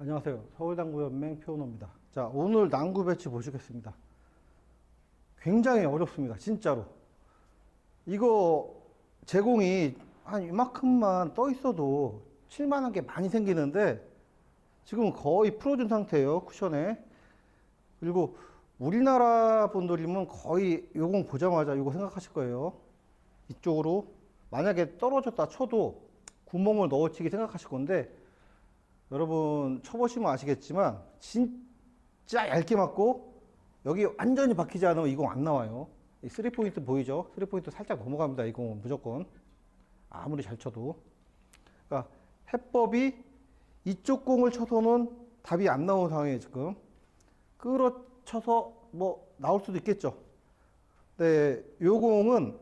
안녕하세요. 서울당구연맹 표현호입니다. 자, 오늘 난구 배치 보시겠습니다. 굉장히 어렵습니다. 진짜로. 이거 제공이 한 이만큼만 떠 있어도 칠만한 게 많이 생기는데 지금 거의 풀어준 상태예요. 쿠션에. 그리고 우리나라 분들이면 거의 요공 보자마자 이거 생각하실 거예요. 이쪽으로 만약에 떨어졌다 쳐도 구멍을 넣어치기 생각하실 건데 여러분 쳐보시면 아시겠지만 진짜 얇게 맞고 여기 완전히 박히지 않으면 이 공 안 나와요. 이 3포인트 보이죠? 3포인트 살짝 넘어갑니다. 이 공은 무조건. 아무리 잘 쳐도. 그러니까 해법이 이쪽 공을 쳐서는 답이 안 나오는 상황이에요, 지금. 끌어쳐서 뭐 나올 수도 있겠죠. 네, 요 공은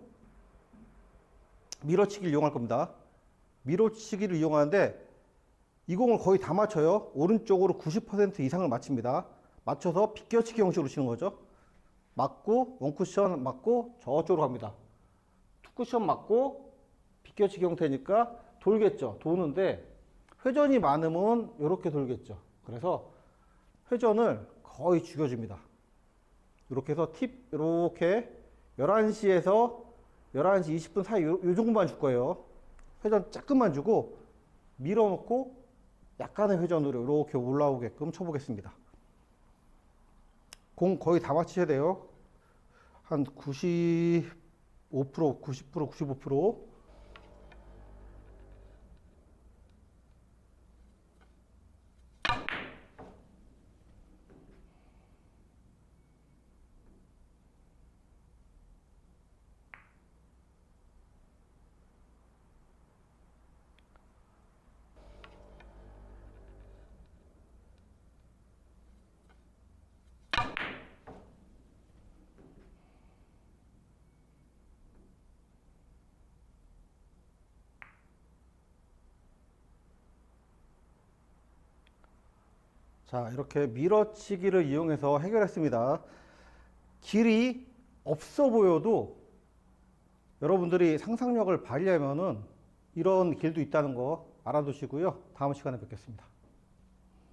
밀어치기를 이용할 겁니다. 밀어치기를 이용하는데 이 공을 거의 다 맞춰요. 오른쪽으로 90% 이상을 맞춥니다. 맞춰서 비껴치기 형식으로 치는 거죠. 맞고 원쿠션 맞고 저쪽으로 갑니다. 투쿠션 맞고 비껴치기 형태니까 돌겠죠. 도는데 회전이 많으면 이렇게 돌겠죠. 그래서 회전을 거의 죽여줍니다. 이렇게 해서 팁 이렇게 11시에서 11시 20분 사이 요, 요 정도만 줄 거예요. 회전 조금만 주고 밀어놓고 약간의 회전으로 이렇게 올라오게끔 쳐보겠습니다. 공 거의 다 맞추셔야 돼요. 한 95%, 90%, 95%. 자, 이렇게 밀어치기를 이용해서 해결했습니다. 길이 없어 보여도 여러분들이 상상력을 발휘하면은 이런 길도 있다는 거 알아두시고요. 다음 시간에 뵙겠습니다.